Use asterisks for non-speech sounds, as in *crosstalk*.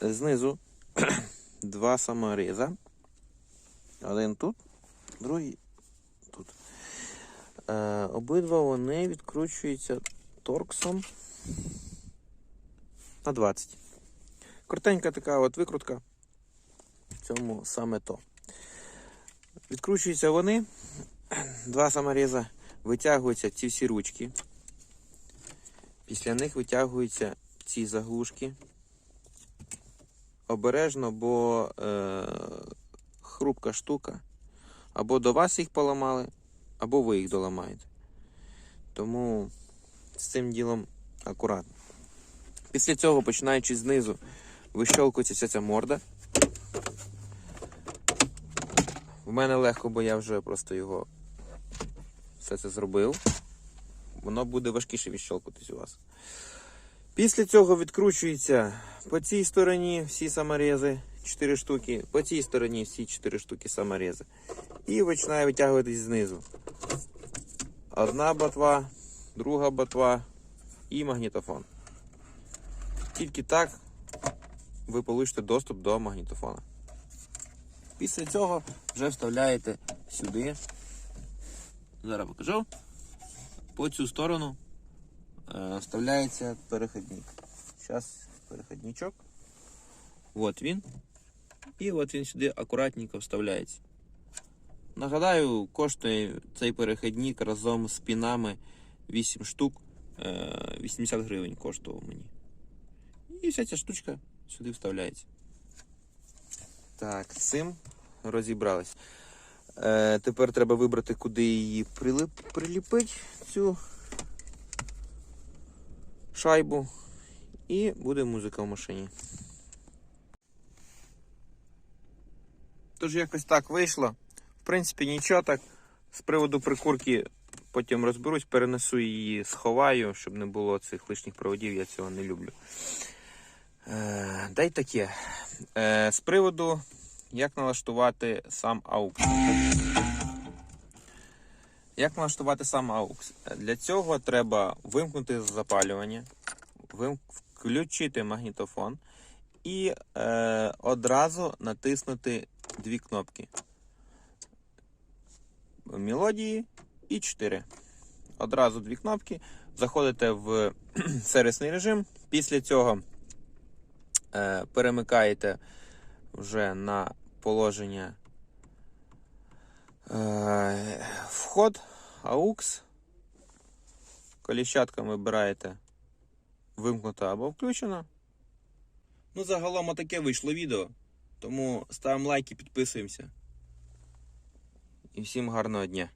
знизу *clears throat* два саморіза. Один тут, другий тут. Е, обидва вони відкручуються торксом на 20. Коротенька така от викрутка. В цьому саме то. Відкручуються вони. *clears throat* Два саморіза витягуються ці всі ручки. Після них витягуються ці заглушки. Обережно, бо е, хрупка штука. Або до вас їх поламали, або ви їх доламаєте. Тому з цим ділом акуратно. Після цього, починаючи знизу, вищолкується ця морда. В мене легко, бо я вже просто його все це зробив. Воно буде важкіше відщолкуватись у вас. Після цього відкручується по цій стороні всі саморези, 4 штуки, по цій стороні всі 4 штуки саморези. І починає витягуватись знизу. Одна ботва, друга ботва і магнітофон. Тільки так ви получите доступ до магнітофона. Після цього вже вставляєте сюди. Зараз покажу. По цю сторону вставляється переходник. Зараз переходничок. От він. І от він сюди акуратненько вставляється. Нагадаю, коштує цей переходник разом з пінами 8 штук. е, 80 гривень коштував мені. І вся ця штучка сюди вставляється. Так, з цим розібрались. Е, тепер треба вибрати, куди її прилип, приліпити, цю шайбу. І буде музика в машині. Тож якось так вийшло. В принципі, нічого так. З приводу прикурки потім розберусь, перенесу її, сховаю, щоб не було цих лишніх проводів, я цього не люблю. Е, дай таке. Е, з приводу, як налаштувати сам AUX. Як налаштувати сам AUX? Для цього треба вимкнути запалювання, включити магнітофон і е, одразу натиснути дві кнопки. Мелодії і 4. Одразу дві кнопки. Заходите в *clears throat* сервісний режим. Після цього е, перемикаєте вже на положення вход, аукс. Коліщатка вибираєте вимкнута або включена. Ну, загалом отаке вийшло відео. Тому ставимо лайки, підписуємося. І всім гарного дня.